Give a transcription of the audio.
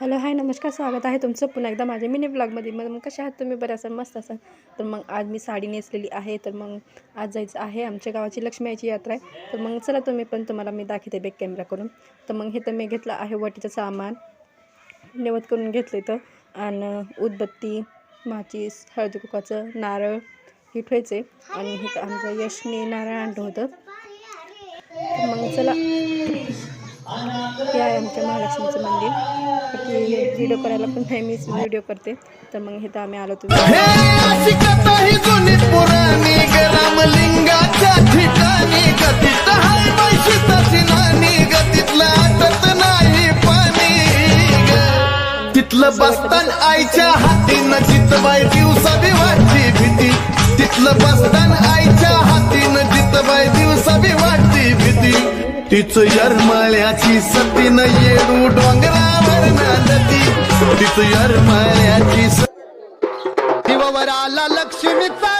Hello hi नमस्कार स्वागत आहे तुमचं पुन्हा एकदा माझ्या मिनी ब्लॉगमध्ये मग मग कशा आहात तुम्ही? बऱ्या असाल मस्त असाल? तर मग आज मी साडी नेसलेली आहे. तर मग आज जायचं आहे आमच्या गावाची लक्ष्मीची यात्रा आहे. तर मग चला तुम्ही पण तुम्हाला मी दाखवते बॅक कॅमेरा करून तर मग हे तर मी घेतलं आहे वटीचं सामान. निवत करून घेतलं इथं. आणि उदबत्ती माचीस हळदी कुकाचं नारळ हे ठेवायचे आणि हे आमचं यशने नारळ आणलं होतं. मग चला. हे आहे आमच्या महालक्ष्मीचं मंदिर. की व्हिडिओ करायला पण नाही मीच व्हिडिओ करते. तर मग हे तर आम्ही आलो तुम्ही. हे अशी कथा ही जुनी पुराणी तिथलं बसतान आईच्या हातीनं जितबाई दिवसा वाटची भीती. तिथलं बसतान आईच्या तिचं यरमाळ्याची सतीन येडू डोंगरावर नांदती. तिचं यरमाळ्याची स शिववर लक्ष्मीचा